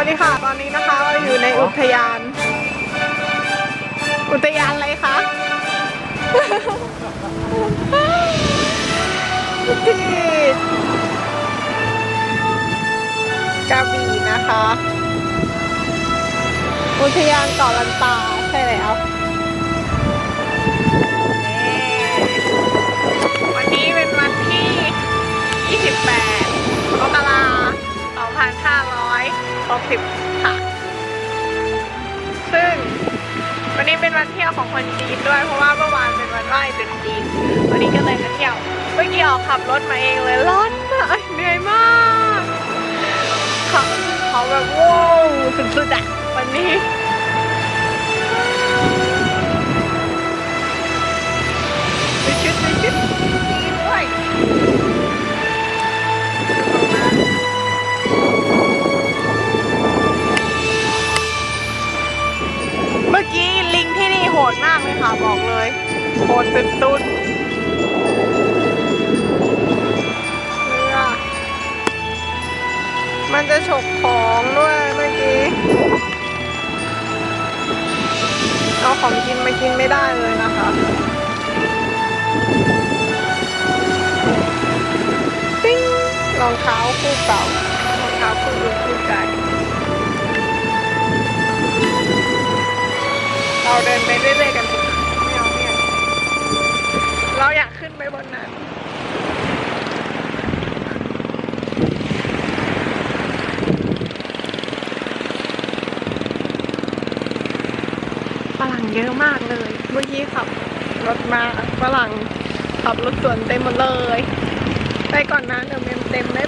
สวัสดีค่ะ ตอนนี้นะคะเราอยู่ในอุทยาน อุทยานอะไรคะที่กระบี่นะคะ อุทยานเกาะลันตาใช่แล้ววันนี้เป็นวันที่ 28มกรา 2560 ค่ะ ซึ่งวันนี้เป็นวันเที่ยวของคนจีนด้วย เพราะว่าเมื่อวานเป็นวันไหว้ตรุษจีน วันนี้ก็เลยมาเที่ยว เมื่อกี้ออกขับรถมาเองเลยร้อนมากเหนื่อยมากเขาเขาแบบโว้วสุดๆอะวันนี้ดูชุดดูชุดจีนด้วย ดมากเลยค่ะบอกเลยโหดสุดๆเรือมันจะฉกของด้วยเมื่อกี้ เอาของกินมากินไม่ได้เลยนะคะปิ้งรองเท้าคู่เก่ารองเท้าคู่อื่นคู่ใจ เราเดินไปเรื่อยๆกันเถอะไม่เอาไม่เอาเราอยากขึ้นไปบนนั้นฝรั่งเยอะมากเลย เมื่อกี้ขับรถมาฝรั่งขับรถสวนเต็มหมดเลย ไปก่อนนะเดี๋ยวเมมเต็มไม่